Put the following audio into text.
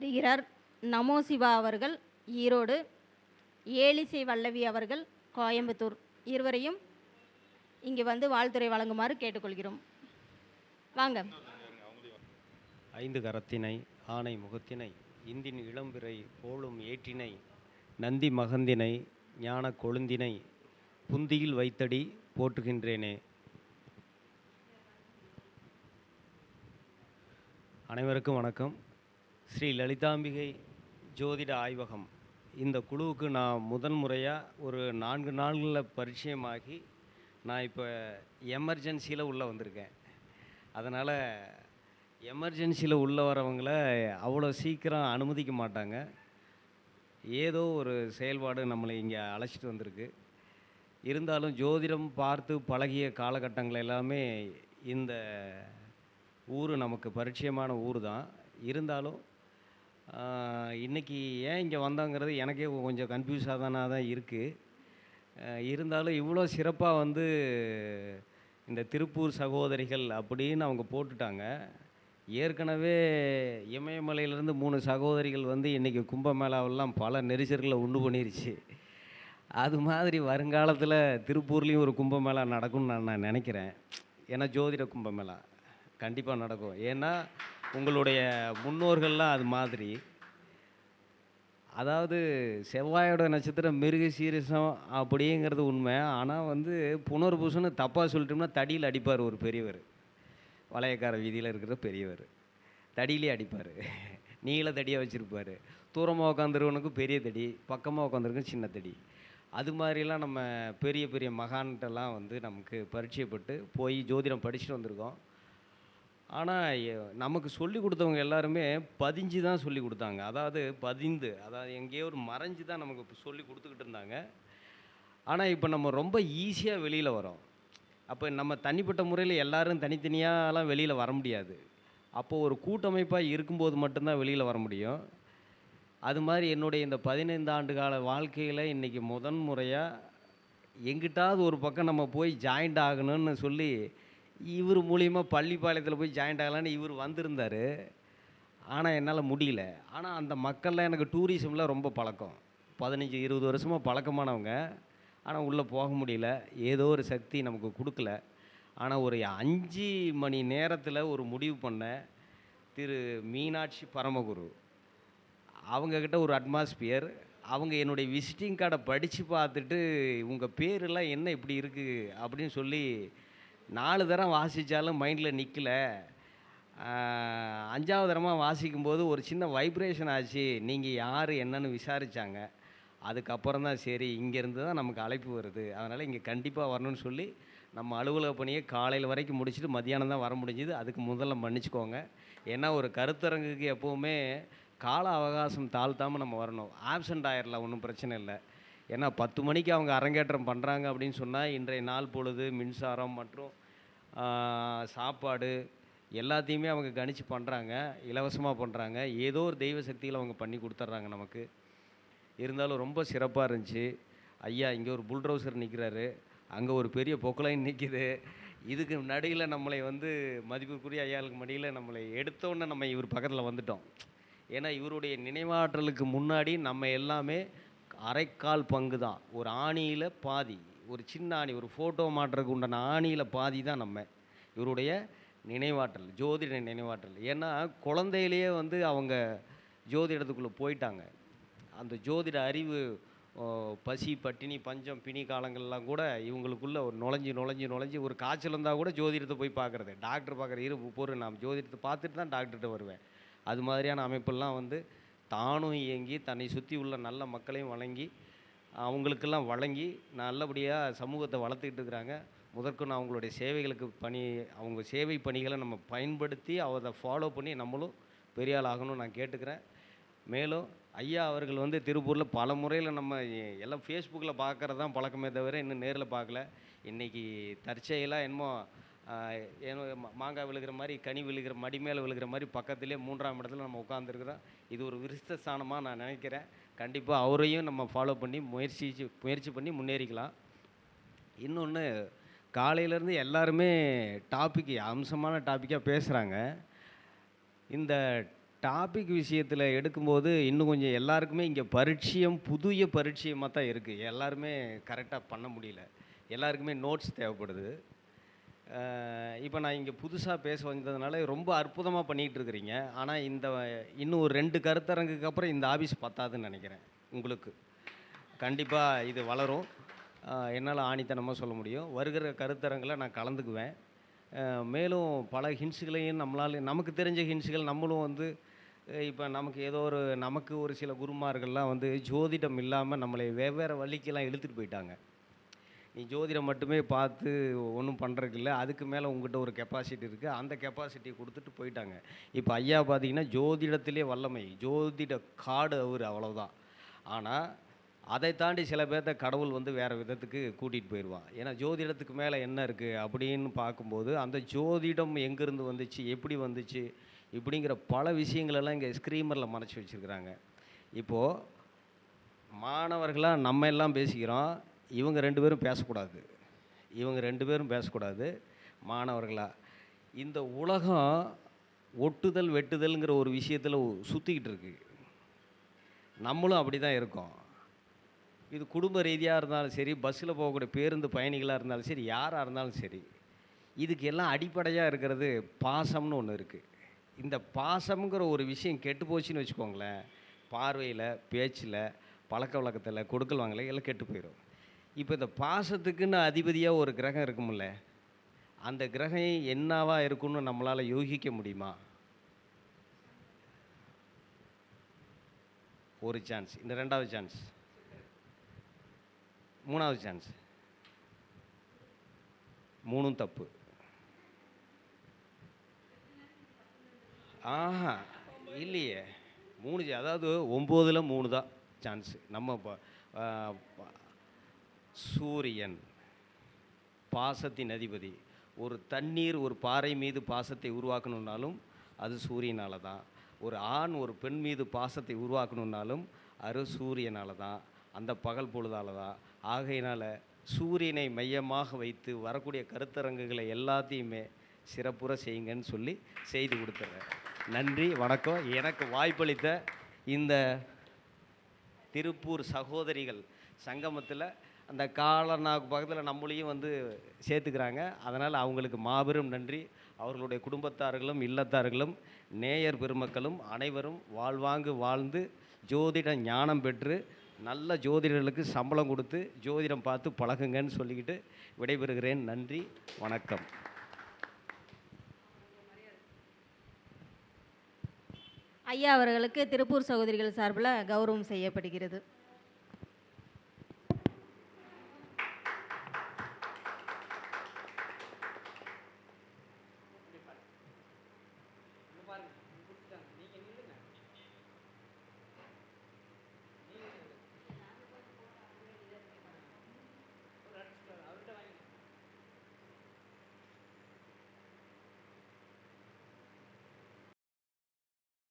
வருகிறார் நமோ சிவா அவர்கள் ஈரோடு. ஏலிசை வல்லவி அவர்கள் கோயம்புத்தூர். இருவரையும் இங்கே வந்து வாழ்த்துறை வழங்குமாறு கேட்டுக்கொள்கிறோம். வாங்க. ஐந்து கரத்தினை ஆனை முகத்தினை இந்தின் இளம்பிறை போலும் ஏற்றினை நந்தி மகந்தினை ஞான கொழுந்தினை புந்தியில் வைத்தடி போற்றுகின்றேனே. அனைவருக்கும் வணக்கம். ஸ்ரீ லலிதாம்பிகை ஜோதிட ஆய்வகம். இந்த குழுவுக்கு நான் முதன் முறையாக ஒரு நான்கு நாள்களில் பரிச்சயமாகி நான் இப்போ எமர்ஜென்சியில் உள்ளே வந்திருக்கேன். அதனால் எமர்ஜென்சியில் உள்ளே வரவங்கள அவ்வளோ சீக்கிரம் அனுமதிக்க மாட்டாங்க. ஏதோ ஒரு செயல்பாடு நம்மளை இங்கே அழைச்சிட்டு வந்திருக்கு. இருந்தாலும் ஜோதிடம் பார்த்து பழகிய காலகட்டங்கள் எல்லாமே இந்த ஊர் நமக்கு பரிச்சயமான ஊர் தான் இருந்தாலும் இன்றைக்கி இன்னைக்கு ஏன் இங்கே வந்தோங்கிறது எனக்கே கொஞ்சம் கன்ஃபியூஸாக தானே தான் இருக்குது இருந்தாலும் இவ்வளோ சிறப்பாக வந்து இந்த திருப்பூர் சகோதரிகள் அப்படின்னு அவங்க போட்டுட்டாங்க. ஏற்கனவே இமயமலையிலேருந்து மூணு சகோதரிகள் வந்து இன்றைக்கி கும்பமேளாவெல்லாம் பல நெரிசல்களை உண்டு பண்ணிருச்சு. அது மாதிரி வருங்காலத்தில் திருப்பூர்லேயும் ஒரு கும்பமேளா நடக்கும்னு நான் நான் நினைக்கிறேன். ஏன்னா ஜோதிட கும்பமேளா. கண்டிப்பாக நடக்கும். ஏன்னா உங்களுடைய முன்னோர்கள்லாம் அது மாதிரி. அதாவது செவ்வாயோட நட்சத்திரம் மிருக சீரசம் அப்படிங்கிறது உண்மை. ஆனால் வந்து புனர்பூசன்னு தப்பாக சொல்லிட்டோம்னா தடியில் அடிப்பார் ஒரு பெரியவர். வளையக்கார வீதியில் இருக்கிற பெரியவர். தடியிலே அடிப்பார். நீள தடியாக வச்சுருப்பார். தூரமாக உட்காந்துருவனுக்கு பெரிய தடி பக்கமாக உட்காந்துருக்கும் சின்ன தடி. அது மாதிரிலாம் நம்ம பெரிய பெரிய மகான்கிட்டலாம் வந்து நமக்கு பரிச்சயப்பட்டு போய் ஜோதிடம் படிச்சுட்டு வந்திருக்கோம். ஆனால் நமக்கு சொல்லி கொடுத்தவங்க எல்லாருமே பதிஞ்சு தான் சொல்லி கொடுத்தாங்க. அதாவது பதிந்து அதாவது எங்கேயோ ஒரு மறைஞ்சு தான் நமக்கு சொல்லி கொடுத்துக்கிட்டு இருந்தாங்க. ஆனால் இப்போ நம்ம ரொம்ப ஈஸியாக வெளியில் வரோம் அப்போ நம்ம தனிப்பட்ட முறையில் எல்லோரும் தனித்தனியாலாம் வெளியில் வர முடியாது. அப்போது ஒரு கூட்டமைப்பாக இருக்கும்போது மட்டும்தான் வெளியில் வர முடியும். அது மாதிரி என்னுடைய இந்த பதினைந்து ஆண்டு கால வாழ்க்கையில் இன்றைக்கி முதன் முறையாக எங்கிட்டாவது ஒரு பக்கம் நம்ம போய் ஜாயிண்ட் ஆகணும்னு சொல்லி இவர் மூலியமாக பள்ளிப்பாளையத்தில் போய் ஜாயிண்ட் ஆகலான்னு இவர் வந்திருந்தார். ஆனால் என்னால் முடியல. ஆனால் அந்த மக்கள்லாம் எனக்கு டூரிசமில் ரொம்ப பழக்கம். பதினஞ்சு இருபது வருஷமாக பழக்கமானவங்க. ஆனால் உள்ளே போக முடியல. ஏதோ ஒரு சக்தி நமக்கு கொடுக்கல. ஆனால் ஒரு அஞ்சு மணி நேரத்தில் ஒரு முடிவு பண்ண திரு மீனாட்சி பரமகுரு. அவங்கக்கிட்ட ஒரு அட்மாஸ்பியர் அவங்க என்னுடைய விசிட்டிங் கார்டை படித்து பார்த்துட்டு உங்கள் பேரெல்லாம் என்ன இப்படி இருக்குது அப்படின்னு சொல்லி நாலு தரம் வாசித்தாலும் மைண்டில் நிற்கலை அஞ்சாவது தரமாக வாசிக்கும்போது ஒரு சின்ன வைப்ரேஷன் ஆச்சு. நீங்கள் யார் என்னன்னு விசாரித்தாங்க அதுக்கப்புறம் தான் சரி இங்கேருந்து தான் நமக்கு அழைப்பு வருது. அதனால் இங்கே கண்டிப்பாக வரணும்னு சொல்லி நம்ம அலுவலக பணியை காலையில் வரைக்கும் முடிச்சுட்டு மத்தியானம் தான் வர முடிஞ்சுது. அதுக்கு முதல்ல மன்னிச்சுக்கோங்க. ஏன்னா ஒரு கருத்தரங்குக்கு எப்போவுமே கால அவகாசம் தாழ்த்தாமல் நம்ம வரணும். ஆப்சண்ட் ஆயிடலாம் ஒன்றும் பிரச்சனை இல்லை. ஏன்னா பத்து மணிக்கு அவங்க அரங்கேற்றம் பண்ணுறாங்க அப்படின்னு சொன்னால் இன்றைய நாள் பொழுது மின்சாரம் மற்றும் சாப்பாடு எல்லாத்தையுமே அவங்க கணிச்சு பண்ணுறாங்க இலவசமாக பண்ணுறாங்க ஏதோ ஒரு தெய்வ சக்தியில் அவங்க பண்ணி கொடுத்துட்றாங்க நமக்கு. இருந்தாலும் ரொம்ப சிறப்பாக இருந்துச்சு. ஐயா இங்கே ஒரு புல்ட்ரௌசர் நிற்கிறாரு அங்கே ஒரு பெரிய பொக்கலைன் நிற்கிது இதுக்கு நடுவில் நம்மளை வந்து மதிப்புக்குரிய ஐயாளுக்கு மடியில் நம்மளை எடுத்தோன்னே நம்ம இவர் பக்கத்தில் வந்துட்டோம். ஏன்னா இவருடைய நினைவாற்றலுக்கு முன்னாடி நம்ம எல்லாமே அரைக்கால் பங்கு தான் ஒரு ஆணியில் பாதி ஒரு சின்ன ஆணி ஒரு ஃபோட்டோ மாட்டுறதுக்கு உண்டான ஆணியில் பாதி தான் நம்ம. இவருடைய நினைவாற்றல் ஜோதிட நினைவாற்றல். ஏன்னா குழந்தையிலேயே வந்து அவங்க ஜோதிடத்துக்குள்ளே போயிட்டாங்க. அந்த ஜோதிட அறிவு பசி பட்டினி பஞ்சம் பிணி காலங்கள்லாம் கூட இவங்களுக்குள்ள ஒரு நுழைஞ்சு நுழைஞ்சு நுழைஞ்சு ஒரு காய்ச்சல் இருந்தால் கூட ஜோதிடத்தை போய் பார்க்குறது. டாக்டர் பார்க்குற இரு பொருள் நான் ஜோதிடத்தை பார்த்துட்டு தான் டாக்டர்கிட்ட வருவேன். அது மாதிரியான அமைப்பெல்லாம் வந்து தானும் இயங்கி தன்னை சுற்றி உள்ள நல்ல மக்களையும் வழங்கி அவங்களுக்கெல்லாம் வழங்கி நல்லபடியாக சமூகத்தை வளர்த்துக்கிட்டு இருக்கிறாங்க. முதற்கொண்டு அவங்களுடைய சேவைகளுக்கு பணி அவங்க சேவை பணிகளை நம்ம பயன்படுத்தி அதை ஃபாலோ பண்ணி நம்மளும் பெரிய ஆள் ஆகணும்னு நான் கேட்டுக்கிறேன். மேலும் ஐயா அவர்கள் வந்து திருப்பூரில் பல முறையில் நம்ம எல்லாம் ஃபேஸ்புக்கில் பார்க்குறது தான் பழக்கமே தவிர இன்னும் நேரில் பார்க்கல. இன்றைக்கி தற்செயலாக என்னமோ ஏனோ மாங்காய் விழுகிற மாதிரி கனி விழுகிற மடி மேலே விழுகிற மாதிரி பக்கத்திலே மூன்றாம் இடத்துல நம்ம உட்காந்துருக்குறோம் இது ஒரு விருஷ்ட ஸ்தானமாக நான் நினைக்கிறேன். கண்டிப்பாக அவரையும் நம்ம ஃபாலோ பண்ணி முயற்சி முயற்சி பண்ணி முன்னேறிக்கலாம். இன்னொன்று காலையிலேருந்து எல்லாருமே டாபிக் அம்சமான டாப்பிக்காக பேசுகிறாங்க இந்த டாபிக் விஷயத்தில் எடுக்கும்போது இன்னும் கொஞ்சம் எல்லாருக்குமே இங்கே பரிட்சயம் புதிய பரிட்சயமாக தான் இருக்குது எல்லாருமே கரெக்டாக பண்ண முடியல. எல்லாருக்குமே நோட்ஸ் தேவைப்படுது. இப்போ நான் இங்கே புதுசாக பேச வந்ததுனால ரொம்ப அற்புதமாக பண்ணிகிட்டு இருக்கிறீங்க. ஆனால் இந்த இன்னும் ஒரு ரெண்டு கருத்தரங்குக்கு அப்புறம் இந்த ஆஃபீஸ் பத்தாதுன்னு நினைக்கிறேன் உங்களுக்கு. கண்டிப்பாக இது வளரும். என்னால் ஆணித்தனமாக சொல்ல முடியும். வருகிற கருத்தரங்கில் நான் கலந்துக்குவேன். மேலும் பல ஹின்ஸுகளையும் நம்மளால் நமக்கு தெரிஞ்ச ஹின்ஸுகள் நம்மளும் வந்து இப்போ நமக்கு ஏதோ ஒரு நமக்கு ஒரு சில குருமார்கள்லாம் வந்து ஜோதிடம் இல்லாமல் நம்மளை வெவ்வேறு வழிக்கெல்லாம் இழுத்துட்டு போயிட்டாங்க. நீ ஜோதிடம் மட்டுமே பார்த்து ஒன்றும் பண்ணுறதுக்கு இல்லை அதுக்கு மேலே உங்ககிட்ட ஒரு கெப்பாசிட்டி இருக்குது அந்த கெப்பாசிட்டியை கொடுத்துட்டு போயிட்டாங்க. இப்போ ஐயா பார்த்தீங்கன்னா ஜோதிடத்திலே வல்லமை. ஜோதிட காடு அவர் அவ்வளோதான் ஆனால் அதை தாண்டி சில பேர்த்த கடவுள் வந்து வேறு விதத்துக்கு கூட்டிகிட்டு போயிடுவான் ஏன்னா ஜோதிடத்துக்கு மேலே என்ன இருக்குது அப்படின்னு பார்க்கும்போது அந்த ஜோதிடம் எங்கேருந்து வந்துச்சு எப்படி வந்துச்சு இப்படிங்கிற பல விஷயங்களெல்லாம் இங்கே ஸ்க்ரீமரில் மறைச்சி வச்சுருக்குறாங்க. இப்போது மாணவர்களாக நம்ம எல்லாம் பேசிக்கிறோம். இவங்க ரெண்டு பேரும் பேசக்கூடாது. இவங்க ரெண்டு பேரும் பேசக்கூடாது. மாணவர்களாக இந்த உலகம் ஒட்டுதல் வெட்டுதல்ங்கிற ஒரு விஷயத்தில் சுற்றிக்கிட்டு இருக்கு நம்மளும் அப்படி தான் இருக்கோம். இது குடும்ப ரீதியாக இருந்தாலும் சரி பஸ்ஸில் போகக்கூடிய பேருந்து பயணிகளாக இருந்தாலும் சரி யாராக இருந்தாலும் சரி இதுக்கு எல்லாம் அடிப்படையாக இருக்கிறது பாசம்னு ஒன்று இருக்குது இந்த பாசம்ங்கிற ஒரு விஷயம் கெட்டு போச்சுன்னு வச்சுக்கோங்களேன். பார்வையில் பேச்சில் பழக்க வழக்கத்தில் கொடுக்கல் வாங்கல எல்லாம் கெட்டு போயிடும் இப்போ இந்த பாசத்துக்குன்னு அதிபதியாக ஒரு கிரகம் இருக்கும்ல அந்த கிரகம் என்னவா இருக்கும்னு நம்மளால் யூகிக்க முடியுமா? ஒரு சான்ஸ் இந்த ரெண்டாவது சான்ஸ் மூணாவது சான்ஸ் மூணும் தப்பு. ஆஹா இல்லையே. மூணு அதாவது ஒம்போதில் மூணு தான் சான்ஸு நம்ம சூரியன் பாசத்தின் அதிபதி. ஒரு தண்ணீர் ஒரு பாறை மீது பாசத்தை உருவாக்கணுன்னாலும் அது சூரியனால் தான் ஒரு ஆண் ஒரு பெண் மீது பாசத்தை உருவாக்கணுன்னாலும் அது சூரியனால் தான் அந்த பகல் பொழுதால தான் ஆகையினால் சூரியனை மையமாக வைத்து வரக்கூடிய கருத்தரங்குகளை எல்லாத்தையுமே சிறப்புற செய்யுங்கன்னு சொல்லி செய்து கொடுத்துட்றேன் நன்றி வணக்கம். எனக்கு வாய்ப்பளித்த இந்த திருப்பூர் சகோதரிகள் சங்கமத்தில் அந்த காலர்னாவுக்கு பக்கத்தில் நம்மளையும் வந்து சேர்த்துக்கிறாங்க. அதனால் அவங்களுக்கு மாபெரும் நன்றி. அவர்களுடைய குடும்பத்தார்களும் இல்லத்தார்களும் நேயர் பெருமக்களும் அனைவரும் வாழ்வாங்கு வாழ்ந்து ஜோதிட ஞானம் பெற்று நல்ல ஜோதிடர்களுக்கு சம்பளம் கொடுத்து ஜோதிடம் பார்த்து பழகுங்கன்னு சொல்லிக்கிட்டு விடைபெறுகிறேன். நன்றி வணக்கம். ஐயா அவர்களுக்கு திருப்பூர் சகோதரிகள் சார்பில் கௌரவம் செய்யப்படுகிறது.